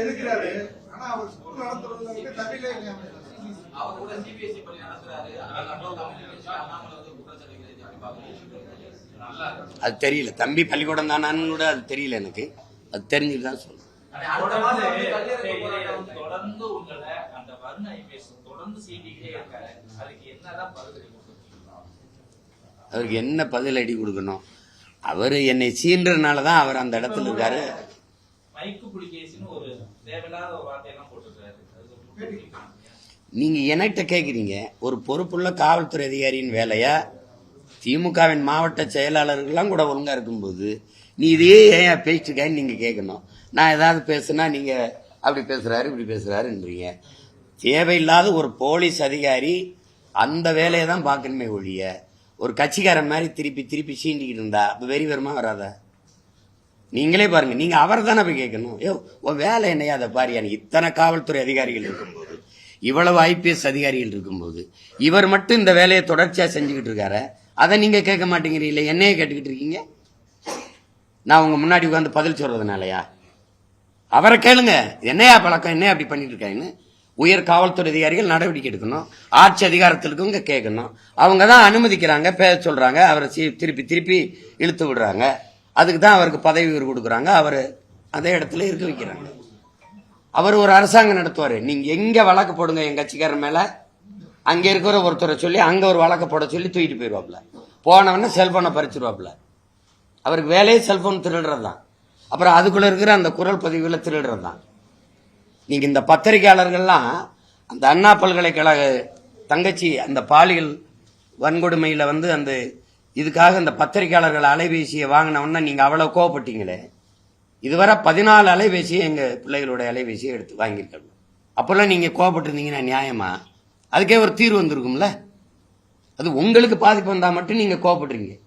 எதிர்க்கிறாரு ஆனா அவர் ஸ்கூல் நடத்துறதுக்கு தமிழே அவர் கூட பள்ளி நடத்துறாரு. இருக்கு அது தெரியல. தம்பி பள்ளிக்கூடம் தானான்னு கூட அது தெரியல எனக்கு. அது தெரிஞ்சுட்டு தான் சொல்றேன். தொடர்ந்து தொடர்ந்து உங்களை அந்த வர்ண ஐபிஎஸ் தொடர்ந்து சீண்டிக்கிட்டே இருக்காரு. அதுக்கு என்னதான் பதில் கொடுத்துருக்கீங்க அவருக்கு என்ன பதில் அடி கொடுக்கணும்? அவர் என்னை சீன்றதுனால தான் அவர் அந்த இடத்துல இருக்காரு. மைக்கு புலிகேசின்னு ஒரு தேவையில்லாத ஒரு வார்த்தையெல்லாம் போட்டுருக்காரு அது ஒரு முக்கியம். நீங்க என்கிட்ட கேக்குறீங்க? ஒரு பொறுப்புள்ள காவல்துறை அதிகாரியின் வேலையா? திமுகவின் மாவட்ட செயலாளர்கள்லாம் கூட ஒழுங்கா இருக்கும்போது நீ இதையே ஏன் பேசிட்டுருக்கான்னு நீங்க கேட்கணும் நான் ஏதாவது பேசுனா நீங்க அப்படி பேசுறாரு இப்படி பேசுறாருன்றீங்க. தேவையில்லாத ஒரு போலீஸ் அதிகாரி அந்த வேலையை தான் பார்க்கணுமே ஒழிய ஒரு கட்சிக்காரன் மாதிரி திருப்பி திருப்பி சீண்டிக்கிட்டு இருந்தா அப்ப வெறி வருமா வராதா? நீங்களே பாருங்க நீங்க அவரை தானே போய் கேட்கணும். ஏ உன் வேலை என்னையா? அதை பாரியா இத்தனை காவல்துறை அதிகாரிகள் இருக்கும்போது இவ்வளவு ஐபிஎஸ் அதிகாரிகள் இருக்கும்போது இவர் மட்டும் இந்த வேலையை தொடர்ச்சியாக செஞ்சுக்கிட்டு இருக்காரு அதை நீங்க கேட்க மாட்டேங்கிறீங்களே என்னையே கேட்டுக்கிட்டு இருக்கீங்க? நான் உங்க முன்னாடி உட்காந்து பதில் சொல்றதுனாலயா? அவரை கேளுங்க என்னையா பழக்கம் என்னையா அப்படி பண்ணிட்டு இருக்காங்கன்னு உயர் காவல்துறை அதிகாரிகள் நடவடிக்கை எடுக்கணும் ஆட்சி அதிகாரத்தில் கேட்கணும். அவங்க தான் அனுமதிக்கிறாங்க பேச சொல்றாங்க அவரை சி- திருப்பி திருப்பி இழுத்து விடுறாங்க. அதுக்கு தான் அவருக்கு பதவி உயர்வு கொடுக்குறாங்க. அவர் அதே இடத்துல இருக்க வைக்கிறாங்க. அவர் ஒரு அரசாங்கம் நடத்துவார். நீங்கள் எங்கே வழக்கு போடுங்க என் கட்சிக்காரர் மேலே? அங்கே இருக்கிற ஒருத்தரை சொல்லி அங்கே ஒரு வழக்கு போட சொல்லி தூக்கிட்டு போயிடுவாப்புல போனவொடனே செல்ஃபோனை பறிச்சிருவாப்புல. அவருக்கு வேலையே செல்ஃபோன் திருடுறது தான் அப்புறம் அதுக்குள்ளே இருக்கிற அந்த குரல் பதிவுகளை திருடுறது தான் நீங்கள் இந்த பத்திரிகையாளர்கள்லாம் அந்த அண்ணா பல்கலைக்கழக தங்கச்சி அந்த பாலியல் வன்கொடுமையில் வந்து அந்த இதுக்காக இந்த பத்திரிகையாளர்கள் அலைபேசியை வாங்கினவொன்னா நீங்கள் அவ்வளோ கோவப்பட்டீங்களே. இதுவரை பதினாலு அலைபேசியை எங்கள் பிள்ளைகளோட அலைபேசியை எடுத்து வாங்கியிருக்காங்க. அப்போல்லாம் நீங்கள் கோவப்பட்டிருந்தீங்கன்னா நியாயமா? அதுக்கே ஒரு தீர்வு வந்திருக்கும்ல? அது உங்களுக்கு பாதிப்பு வந்தால் மட்டும் நீங்கள் கோவப்படுறீங்க